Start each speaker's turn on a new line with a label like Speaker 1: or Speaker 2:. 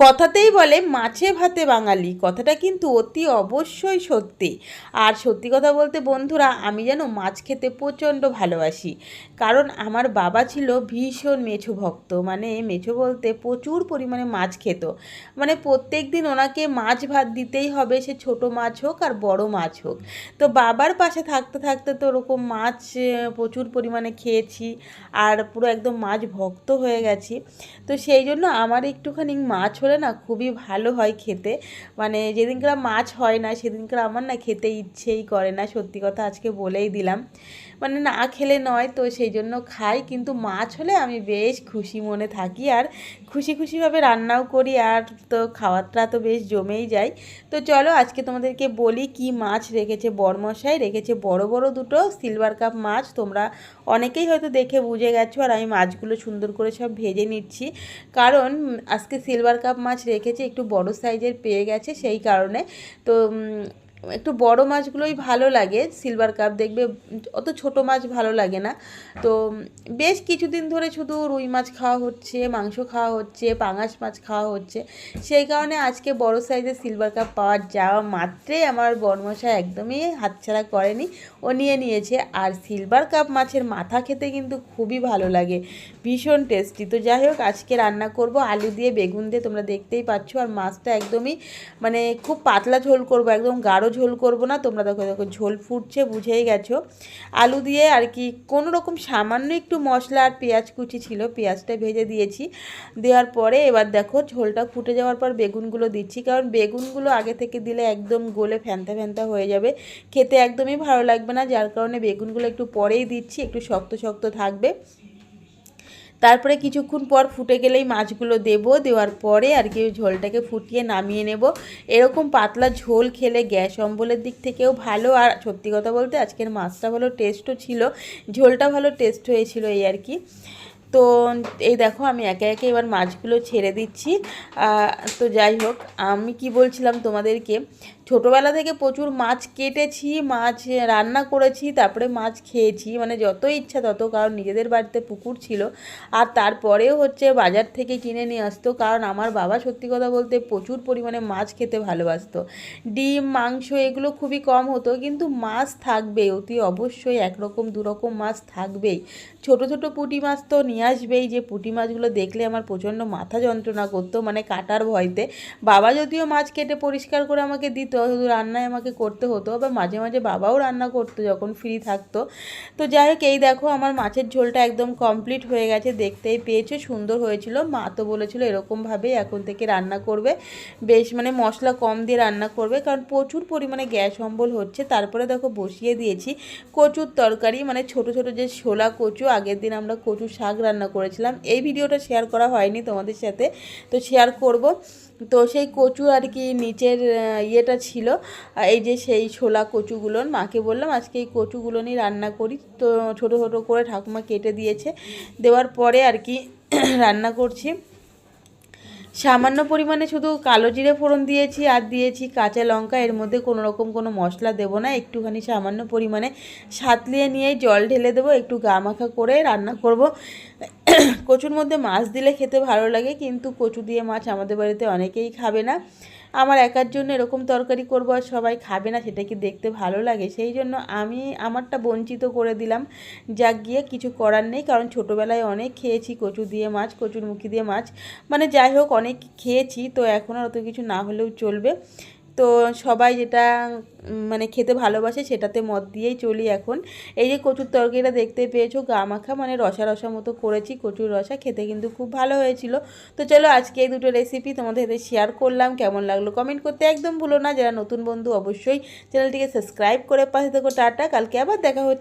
Speaker 1: কথাতেই বলে মাছে ভাতে বাঙালি। কথাটা কিন্তু অতি অবশ্যই সত্যি। আর সত্যি কথা বলতে বন্ধুরা, আমি যেন মাছ খেতে প্রচণ্ড ভালোবাসি। কারণ আমার বাবা ছিল ভীষণ মেছো ভক্ত। মানে মেছো বলতে প্রচুর পরিমাণে মাছ খেত। মানে প্রত্যেক দিন ওনাকে মাছ ভাত দিতেই হবে, সে ছোট মাছ হোক আর বড় মাছ হোক। তো বাবার পাশে থাকতে থাকতে তো ওরকম মাছ প্রচুর পরিমাণে খেয়েছি আর পুরো একদম মাছ ভক্ত হয়ে গেছি। তো সেই জন্য আমার একটুখানি মাছ হলে না খুবই ভালো হয় খেতে। মানে যেদিনকার মাছ হয় না, সেদিনকার আমার না খেতে ইচ্ছেই করে না, সত্যি কথা আজকে বলেই দিলাম। মানে না খেলে নয় তো সেই জন্য খাই, কিন্তু মাছ হলে আমি বেশ খুশি মনে থাকি আর খুশি খুশিভাবে রান্নাও করি আর তো খাওয়াটা তো বেশ জমেই যায়। তো চলো আজকে তোমাদেরকে বলি কি মাছ রেখেছে বড়মশাই রেখেছে বড় বড় দুটো সিলভার কাপ মাছ। তোমরা অনেকেই হয়তো দেখে বুঝে গেছো আর আমি মাছগুলো সুন্দর করে সব ভেজে নিচ্ছি। কারণ আজকে সিলভার কাপ মাছ রেখেছি একটু বড় সাইজের পেয়ে গেছে সেই কারণে। তো একটু বড় মাছগুলোই ভালো লাগে সিলভার কাপ দেখবে, অত ছোট মাছ ভালো লাগে না। তো বেশ কিছুদিন ধরে শুধু রুই মাছ খাওয়া হচ্ছে, মাংস খাওয়া হচ্ছে, পাঙাশ মাছ খাওয়া হচ্ছে। সেই কারণে আজকে বড় সাইজের সিলভার কাপ পাওয়া যাওয়া মাত্রে আমার বর্মশা একদমই হাতছাড়া করেনি। ও নিয়ে নিয়েছে। আর সিলভার কাপ মাছের মাথা খেতে কিন্তু খুবই ভালো লাগে। ভীষণ টেস্টি তো যাই হোক, আজকে রান্না করব আলু দিয়ে, বেগুন দিয়ে, তোমরা দেখতেই পাচ্ছ। আর মাছটা একদমই মানে খুব পাতলা ঝোল করব, একদম গাঢ় ঝোল করব না, তোমরা দেখো দেখো, ঝোল ফুটছে, বুঝেই গেছো। আলু দিয়ে আর কি কোনো রকম সামান্য একটু মশলা আর পেঁয়াজ কুচি ছিল, পেঁয়াজটা ভেজে দিয়েছি। দেওয়ার পরে এবার দেখো, ঝোলটা ফুটে যাওয়ার পর বেগুনগুলো দিচ্ছি, কারণ বেগুনগুলো আগে থেকে দিলে একদম গোলে ফ্যান্তা ফ্যান্তা হয়ে যাবে। খেতে একদমই ভালো লাগবে না, যার কারণে বেগুনগুলো একটু পরেই দিচ্ছি, একটু শক্ত শক্ত থাকবে। তারপরে কিছুক্ষণ পর ফুটে গেলেই মাছগুলো দেব, দেওয়ার পরে আর কি ঝোলটাকে ফুটিয়ে নামিয়ে নেব। এরকম পাতলা ঝোল খেলে গ্যাস অম্বলের দিক থেকেও ভালো আর সত্যি কথা বলতে আজকের মাছটা ভালো টেস্টও ছিল, ঝোলটা ভালো টেস্ট হয়েছিল এই আর কি। তো এই দেখো আমি একে একে এবার মাছগুলো ছেড়ে দিচ্ছি। তো যাই হোক, আমি কি বলছিলাম তোমাদেরকে, ছোটোবেলা থেকে প্রচুর মাছ কেটেছি, মাছ রান্না করেছি, তারপরে মাছ খেয়েছি মানে যত ইচ্ছা তত, কারণ নিজেদের বাড়িতে পুকুর ছিল। আর তারপরেও হচ্ছে বাজার থেকে কিনে নিয়ে আসতো, কারণ আমার বাবা সত্যি কথা বলতে প্রচুর পরিমাণে মাছ খেতে ভালোবাসতো। ডিম, মাংস এগুলো খুবই কম হতো, কিন্তু মাছ থাকবে অতি অবশ্যই একরকম, দুরকম মাছ থাকবেই। ছোট ছোট পুঁটি মাছ তো নিয়ে আসবেই যে পুঁটি মাছগুলো দেখলে আমার প্রচণ্ড মাথা যন্ত্রণা করতো মানে কাটার ভয়তে। বাবা যদিও মাছ কেটে পরিষ্কার করে আমাকে দিত, শুধু রান্নায় আমাকে করতে হতো বা মাঝে মাঝে বাবাও রান্না করতো যখন ফ্রি থাকতো। তো যাই হোক, এই দেখো আমার মাছের ঝোলটা একদম কমপ্লিট হয়ে গেছে, দেখতেই পেয়েছ, সুন্দর হয়েছিল। মা তো বলেছিল এরকমভাবেই এখন থেকে রান্না করবে। বেশ মানে মশলা কম দিয়ে রান্না করবে, কারণ প্রচুর পরিমাণে গ্যাস অম্বল হচ্ছে, তারপরে দেখো বসিয়ে দিয়েছি কচুর তরকারি মানে ছোট ছোট যে ছোলা কচু, আগের দিন আমরা কচু শাক রান্না করেছিলাম। এই ভিডিওটা শেয়ার করা হয়নি তোমাদের সাথে। তো শেয়ার করব। তো সেই কচু আর কি নিচের ইয়েটা ছিল। এই যে সেই ছোলা কচুগুলোর মাকে বললাম, আজকে এই কচুগুলো নিয়ে রান্না করি। তো ছোট ছোট করে ঠাকুমা কেটে দিয়েছে। দেওয়ার পরে আর কি রান্না করছি। সামান্য পরিমাণে শুধু কালো জিরে ফোড়ন দিয়েছি আর দিয়েছি কাঁচা লঙ্কা। এর মধ্যে কোনো রকম কোনো মশলা দেব না, একটুখানি সামান্য পরিমাণে সাতলিয়ে নিয়ে জল ঢেলে দেবো, একটু গা মাখা করে রান্না করব। কচুর মধ্যে মাছ দিলে খেতে ভালো লাগে, কিন্তু কচু দিয়ে মাছ আমাদের বাড়িতে অনেকেই খাবে না। আমার একার জন্য এরকম তরকারি করব আর সবাই খাবে না, সেটা কি দেখতে ভালো লাগে? সেই জন্য আমি আমারটা বঞ্চিত করে দিলাম। যা গিয়ে কিছু করার নেই, কারণ ছোটোবেলায় অনেক খেয়েছি, কচু দিয়ে মাছ, কচুর মুখি দিয়ে মাছ। মানে যাই হোক, অনেক খেয়েছি, তো এখন আর অত কিছু না হলেও চলবে। তো সবাই যেটা মানে খেতে ভালোবাসে সেটাতে মদ দিয়েই চলি এখন। এই যে কচুর তরকারিটা দেখতে পেয়েছ গা মাখা মানে রসা রসা মতো করেছি, কচুর রসা খেতে কিন্তু খুব ভালো হয়েছিল। তো চলো আজকে এই দুটো রেসিপি তোমাদের সাথে শেয়ার করলাম, কেমন লাগল কমেন্ট করতে একদম ভুলো না। যারা নতুন বন্ধু অবশ্যই চ্যানেলটিকে সাবস্ক্রাইব করে পাশে থেকো, টাটা। কালকে আবার দেখা হচ্ছে।